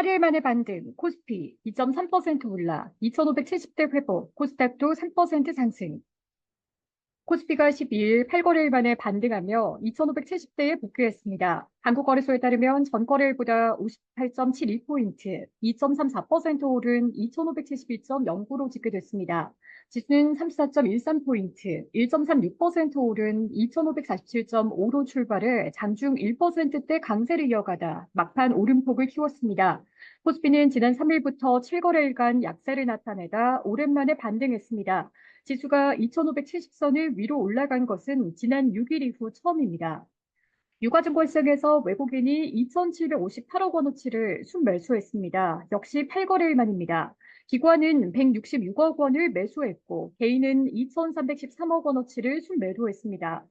8일 만에 반등, 코스피 2.3% 올라 2,570대 회복, 코스닥도 3% 상승. 코스피가 12일 8거래일 만에 반등하며 2,570대에 복귀했습니다. 한국거래소에 따르면 전거래일보다 58.71포인트, 2.34% 오른 2,571.09로 집계됐습니다. 지수는 34.13포인트, 1.36% 오른 2,547.5로 출발해 장중 1%대 강세를 이어가다 막판 오름폭을 키웠습니다. 코스피는 지난 3일부터 7거래일간 약세를 나타내다 오랜만에 반등했습니다. 지수가 2,570선을 위로 올라간 것은 지난 6일 이후 처음입니다. 유가증권시장에서 외국인이 2,758억 원어치를 순매수했습니다. 역시 8거래일 만입니다. 기관은 166억 원을 매수했고 개인은 2,313억 원어치를 순매도했습니다.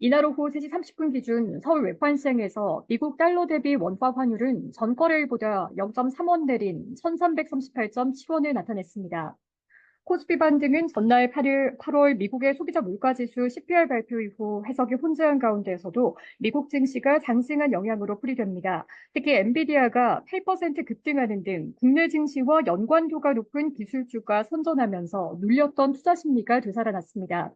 이날 오후 3시 30분 기준 서울 외환시장에서 미국 달러 대비 원화 환율은 전 거래일보다 0.3원 내린 1,338.7원을 나타냈습니다. 코스피 반등은 전날 8일 8월 미국의 소비자 물가지수 CPI 발표 이후 해석이 혼재한 가운데에서도 미국 증시가 상승한 영향으로 풀이됩니다. 특히 엔비디아가 8% 급등하는 등 국내 증시와 연관도가 높은 기술주가 선전하면서 눌렸던 투자 심리가 되살아났습니다.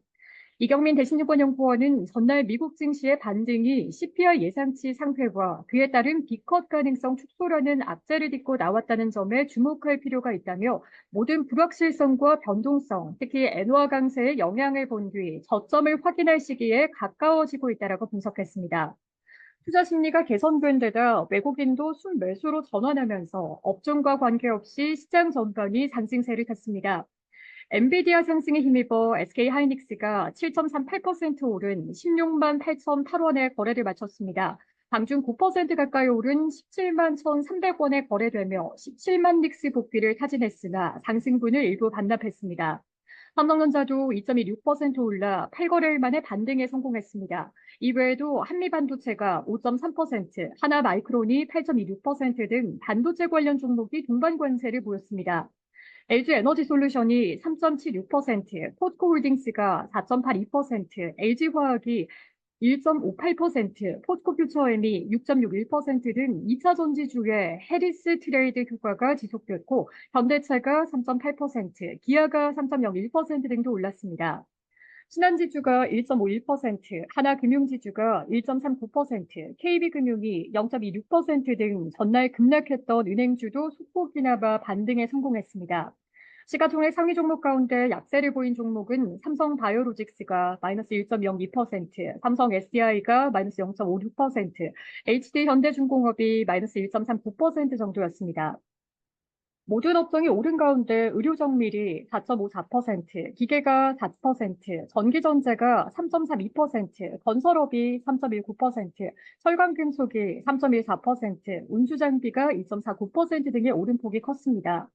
이경민 대신유권연구원은 전날 미국 증시의 반등이 CPI 예상치 상회와 그에 따른 비컷 가능성 축소라는 악재를 딛고 나왔다는 점에 주목할 필요가 있다며 모든 불확실성과 변동성, 특히 엔화 강세의 영향을 본 뒤 저점을 확인할 시기에 가까워지고 있다고 분석했습니다. 투자 심리가 개선된 데다 외국인도 순매수로 전환하면서 업종과 관계없이 시장 전반이 상승세를 탔습니다. 엔비디아 상승에 힘입어 SK 하이닉스가 7.38% 오른 16만 8,008원의 거래를 마쳤습니다. 방중 9% 가까이 오른 17만 1,300원에 거래되며 17만 닉스 복귀를 타진했으나 상승분을 일부 반납했습니다. 삼성전자도 2.16% 올라 8거래일 만에 반등에 성공했습니다. 이외에도 한미반도체가 5.3%, 하나마이크론이 8.26%등 반도체 관련 종목이 동반 관세를 보였습니다. LG 에너지 솔루션이 3.76%, 포스코홀딩스가 4.82%, LG화학이 1.58%, 포스코 퓨처엠이 6.61%등 2차 전지주의 해리스 트레이드 효과가 지속됐고 현대차가 3.8%, 기아가 3.01% 등도 올랐습니다. 신한지주가 1.51%, 하나금융지주가 1.39%, KB금융이 0.26%등 전날 급락했던 은행주도 소폭이나마 반등에 성공했습니다. 시가총액 상위 종목 가운데 약세를 보인 종목은 삼성바이오로직스가 마이너스 1.02%, 삼성 SDI가 마이너스 0.56%, HD현대중공업이 마이너스 1.39% 정도였습니다. 모든 업종이 오른 가운데 의료 정밀이 4.54%, 기계가 4%, 전기전자가 3.32%, 건설업이 3.19%, 철강금속이 3.14%, 운수장비가 2.49% 등의 오름폭이 컸습니다.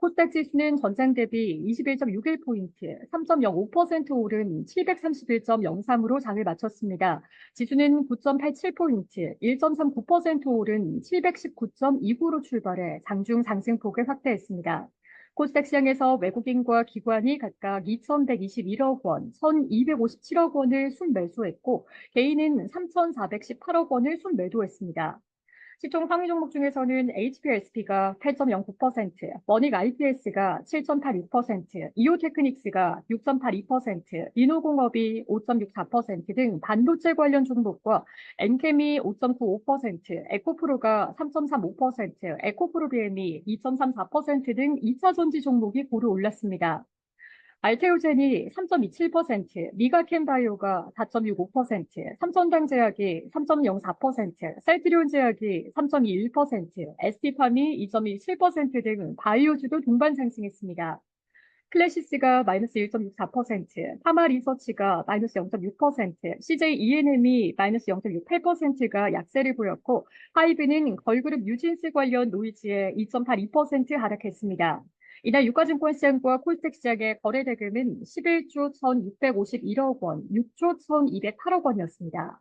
코스닥 지수는 전장 대비 21.61포인트, 3.05% 오른 731.03으로 장을 마쳤습니다. 지수는 9.87포인트, 1.39% 오른 719.29로 출발해 장중 상승폭을 확대했습니다. 코스닥 시장에서 외국인과 기관이 각각 2,121억 원, 1,257억 원을 순매수했고 개인은 3,418억 원을 순매도했습니다. 시총 상위 종목 중에서는 HPSP가 8.09%, 머닉 IPS가 7.86%, 이오테크닉스가 6.82%, 리노공업이 5.64%등 반도체 관련 종목과 엔케미 5.95%, 에코프로가 3.35%, 에코프로비엠이 2.34%등 2차 전지 종목이 고루 올랐습니다. 알테오젠이 3.27%, 미가캔바이오가 4.65%, 삼천당제약이 3.04%, 셀트리온제약이 3.21%, ST팜이 2.17%등 바이오주도 동반 상승했습니다. 클래시스가 마이너스 1.64%, 파마리서치가 마이너스 0.6%, CJ ENM이 마이너스 0.68%가 약세를 보였고, 하이브는 걸그룹 뉴진스 관련 노이즈에 2.82% 하락했습니다. 이날 유가증권 시장과 콜텍 시장의 거래 대금은 11조 1,651억 원, 6조 1,208억 원이었습니다.